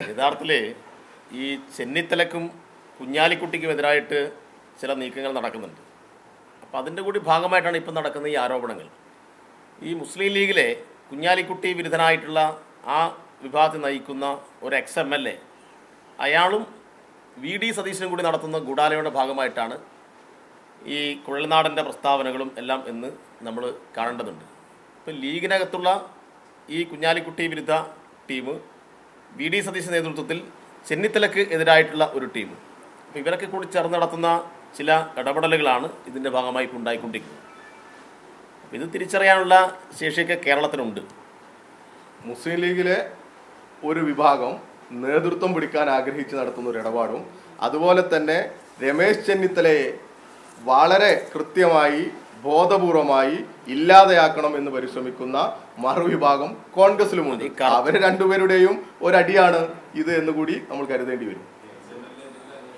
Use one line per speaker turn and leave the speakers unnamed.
യഥാർത്ഥത്തിൽ ഈ ചെന്നിത്തലക്കും കുഞ്ഞാലിക്കുട്ടിക്കും എതിരായിട്ട് ചില നീക്കങ്ങൾ നടക്കുന്നുണ്ട്. അപ്പോൾ അതിന്റെ കൂടി ഭാഗമായിട്ടാണ് ഇപ്പം നടക്കുന്ന ഈ ആരോപണങ്ങൾ. ഈ മുസ്ലിം ലീഗിലെ കുഞ്ഞാലിക്കുട്ടി വിരുദ്ധനായിട്ടുള്ള ആ വിഭാഗത്തെ നയിക്കുന്ന ഒരു എക്സ് എം എൽ എ അയാളും വി ഡി സതീശനും കൂടി നടത്തുന്ന ഗൂഢാലയുടെ ഭാഗമായിട്ടാണ് ഈ കുഴൽനാടന്റെ പ്രസ്താവനകളും എല്ലാം എന്ന് നമ്മൾ കാണേണ്ടതുണ്ട്. ഇപ്പം ലീഗിനകത്തുള്ള ഈ കുഞ്ഞാലിക്കുട്ടി വിരുദ്ധ ടീം വി ഡി സതീശ് നേതൃത്വത്തിൽ ചെന്നിത്തലക്ക് എതിരായിട്ടുള്ള ഒരു ടീം. അപ്പോൾ ഇവരൊക്കെ കൂടി ചേർന്ന് നടത്തുന്ന ചില ഇടപെടലുകളാണ് ഇതിന്റെ ഭാഗമായി ഉണ്ടായിക്കൊണ്ടിരിക്കുന്നത്. ഇത് തിരിച്ചറിയാനുള്ള ശേഷിയൊക്കെ കേരളത്തിനുണ്ട്.
മുസ്ലിം ലീഗിലെ ഒരു വിഭാഗം നേതൃത്വം പിടിക്കാൻ ആഗ്രഹിച്ച് നടത്തുന്ന ഒരു ഇടപാടും അതുപോലെ തന്നെ രമേശ് ചെന്നിത്തലയെ വളരെ കൃത്യമായി ബോധപൂർവമായി ഇല്ലാതെയാക്കണം എന്ന് പരിശ്രമിക്കുന്ന മറുവിഭാഗം കോൺഗ്രസിലുമുണ്ട്. അവർ രണ്ടുപേരുടെയും ഒരടിയാണ് ഇത് എന്ന് കൂടി നമ്മൾ കരുതേണ്ടി വരും.